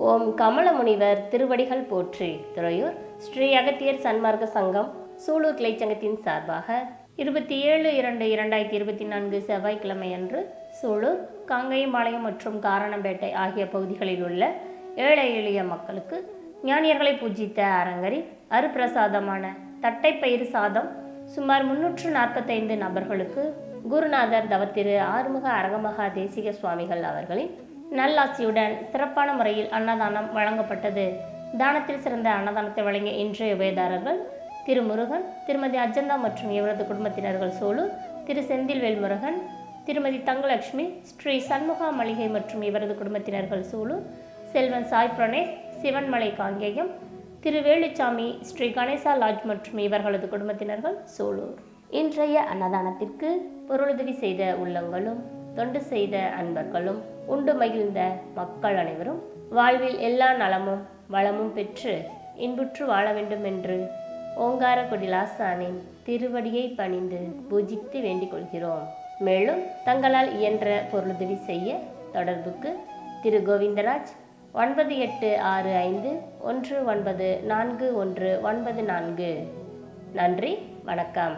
ஓம் கமல முனிவர் திருவடிகள் போற்றி. துறையூர் ஸ்ரீ அகத்தியர் சன்மார்க்க சங்கம் சூலூர் கிளைச்சங்கத்தின் சார்பாக இருபத்தி ஏழு இரண்டு இரண்டாயிரத்தி இருபத்தி நான்கு செவ்வாய்க்கிழமை அன்று சூலூர் காங்கேயம்பாளையம் மற்றும் காரணம்பேட்டை ஆகிய பகுதிகளில் உள்ள ஏழை எளிய மக்களுக்கு ஞானியர்களை பூஜித்த அரங்கரி அருப்பிரசாதமான தட்டைப்பயிறு சாதம் சுமார் முன்னூற்று நாற்பத்தைந்து நபர்களுக்கு குருநாதர் தவத்திரு ஆறுமுக அரங்கமகா தேசிக சுவாமிகள் அவர்களின் நல்லாசியுடன் சிறப்பான முறையில் அன்னதானம் வழங்கப்பட்டது. தானத்தில் சிறந்த அன்னதானத்தை வழங்கிய இன்றைய உபயதாரர்கள் திரு முருகன் திருமதி அஜந்தா மற்றும் இவரது குடும்பத்தினர்கள் சோலு திரு செந்தில்வேல் முருகன் திருமதி தங்கலட்சுமி ஸ்ரீ சண்முகா மளிகை மற்றும் இவரது குடும்பத்தினர்கள் சூலு செல்வன் சாய் பிரணேஷ் சிவன்மலை காங்கேயம் திரு வேலுச்சாமி ஸ்ரீ கணேசா லாட்ஜ் மற்றும் இவர்களது குடும்பத்தினர்கள் சூலூர் இன்றைய அன்னதானத்திற்கு பொருளுதவி செய்த உள்ளங்களும் தொண்டு செய்த அன்பர்களும் உண்டு மகிழ்ந்த மக்கள் அனைவரும் வாழ்வில் எல்லா நலமும் வளமும் பெற்று இன்புற்று வாழ வேண்டும் என்று ஓங்கார குடிலாசானின் திருவடியை பணிந்து பூஜித்து வேண்டிக் கொள்கிறோம். மேலும் தங்களால் இயன்ற பொருளுதவி செய்ய தொடர்புக்கு திரு கோவிந்தராஜ் ஒன்பது எட்டு ஆறு ஐந்து ஒன்று ஒன்பது நான்கு ஒன்று ஒன்பது நான்கு. நன்றி வணக்கம்.